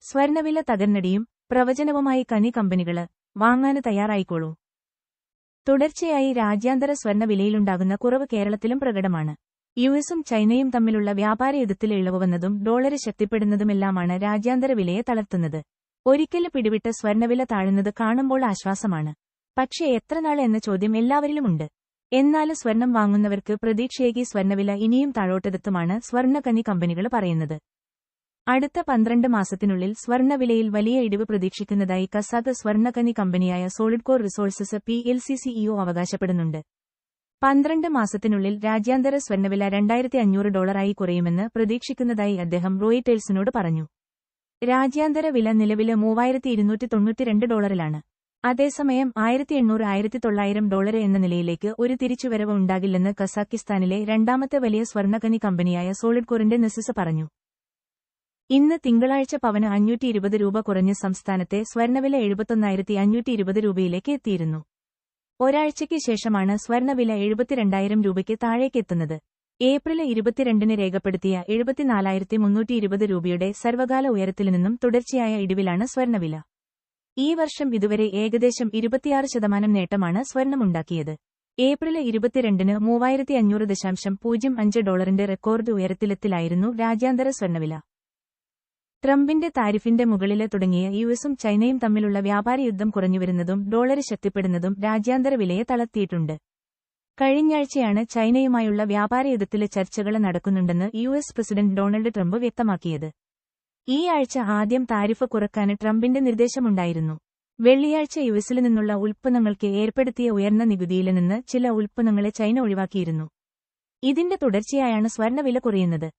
സ്വർണവില തകർന്നടിയും പ്രവചനവുമായി കനി കമ്പനികൾ വാങ്ങാന് തയ്യാറായിക്കോളൂ. തുടർച്ചയായി രാജ്യാന്തര സ്വർണവിലയിലുണ്ടാകുന്ന കുറവ് കേരളത്തിലും പ്രകടമാണ്. യുഎസും ചൈനയും തമ്മിലുള്ള വ്യാപാര യുദ്ധത്തിൽ ഇളവ് വന്നതും ഡോളറ് ശക്തിപ്പെടുന്നതുമെല്ലാമാണ് രാജ്യാന്തര വിലയെ തളർത്തുന്നത്. ഒരിക്കൽ പിടിവിട്ട് സ്വർണവില താഴുന്നത് കാണുമ്പോൾ ആശ്വാസമാണ്. പക്ഷേ എത്ര നാൾ എന്ന ചോദ്യം എല്ലാവരിലുമുണ്ട്. എന്നാൽ സ്വർണം വാങ്ങുന്നവർക്ക് പ്രതീക്ഷയേകി സ്വർണവില ഇനിയും താഴോട്ടെത്തുമാണ് സ്വർണകനി കമ്പനികൾ പറയുന്നത്. അടുത്ത പന്ത്രണ്ട് മാസത്തിനുള്ളിൽ സ്വർണവിലയിൽ വലിയ ഇടിവ് പ്രതീക്ഷിക്കുന്നതായി കസാഖ് സ്വർണകനി കമ്പനിയായ Solid Core Resources P L C CEO അവകാശപ്പെടുന്നുണ്ട്. പന്ത്രണ്ട് മാസത്തിനുള്ളിൽ രാജ്യാന്തര സ്വർണവില രണ്ടായിരത്തി അഞ്ഞൂറ് ഡോളറായി കുറയുമെന്ന് പ്രതീക്ഷിക്കുന്നതായി അദ്ദേഹം റോയിറ്റേഴ്സിനോട് പറഞ്ഞു. രാജ്യാന്തര വില നിലവിലെ മൂവായിരത്തി ഇരുന്നൂറ്റി തൊണ്ണൂറ്റിരണ്ട് ഡോളറിലാണ്. അതേസമയം ആയിരത്തി എണ്ണൂറ് ആയിരത്തി തൊള്ളായിരം ഡോളർ എന്ന നിലയിലേക്ക് ഒരു തിരിച്ചുവരവ് ഉണ്ടാകില്ലെന്ന് കസാക്കിസ്ഥാനിലെ രണ്ടാമത്തെ വലിയ സ്വർണഖനി കമ്പനിയായ സോളിഡ് കോറിന്റെ നെസിസ് പറഞ്ഞു. ഇന്ന് തിങ്കളാഴ്ച പവന് അഞ്ഞൂറ്റി ഇരുപത് രൂപ കുറഞ്ഞ് സംസ്ഥാനത്തെ സ്വർണവില എഴുപത്തൊന്നായിരത്തി അഞ്ഞൂറ്റി ഇരുപത് രൂപയിലേക്ക് എത്തിയിരുന്നു. ഒരാഴ്ചയ്ക്ക് ശേഷമാണ് സ്വർണവില എഴുപത്തിരണ്ടായിരം രൂപയ്ക്ക് താഴേക്കെത്തുന്നത്. ഏപ്രിൽ ഇരുപത്തിരണ്ടിന് രേഖപ്പെടുത്തിയ എഴുപത്തിനാലായിരത്തി മുന്നൂറ്റി ഇരുപത് രൂപയുടെ സർവകാല ഉയരത്തിൽ നിന്നും തുടർച്ചയായ ഇടിവിലാണ് സ്വർണവില. ഈ വർഷം ഇതുവരെ ഏകദേശം ഇരുപത്തിയാറ് ശതമാനം നേട്ടമാണ് സ്വർണമുണ്ടാക്കിയത്. ഏപ്രിൽ ഇരുപത്തിരണ്ടിന് മൂവായിരത്തി അഞ്ഞൂറ് ദശാംശം പൂജ്യം അഞ്ച് ഡോളറിന്റെ റെക്കോർഡ് ഉയരത്തിലെത്തിലായിരുന്നു രാജ്യാന്തര സ്വർണവില. ട്രംപിന്റെ താരിഫിന്റെ മുകളിലെ തുടങ്ങിയ യുഎസും ചൈനയും തമ്മിലുള്ള വ്യാപാര യുദ്ധം കുറഞ്ഞുവരുന്നതും ഡോളർ ശക്തിപ്പെടുന്നതും രാജ്യാന്തര വിലയെ തളർത്തിയിട്ടുണ്ട്. കഴിഞ്ഞയാഴ്ചയാണ് ചൈനയുമായുള്ള വ്യാപാര യുദ്ധത്തിലെ ചർച്ചകൾ നടക്കുന്നുണ്ടെന്ന് യുഎസ് പ്രസിഡന്റ് ഡൊണാൾഡ് ട്രംപ് വ്യക്തമാക്കിയത്. ഈ ആഴ്ച ആദ്യം താരിഫ് കുറയ്ക്കാൻ ട്രംപിന്റെ നിർദ്ദേശമുണ്ടായിരുന്നു. വെള്ളിയാഴ്ച യുഎസിൽ നിന്നുള്ള ഉൽപ്പന്നങ്ങൾക്ക് ഏർപ്പെടുത്തിയ ഉയർന്ന നികുതിയിൽ നിന്ന് ചില ഉൽപ്പന്നങ്ങളെ ചൈന ഒഴിവാക്കിയിരുന്നു. ഇതിന്റെ തുടർച്ചയായാണ് സ്വർണവില കുറയുന്നത്.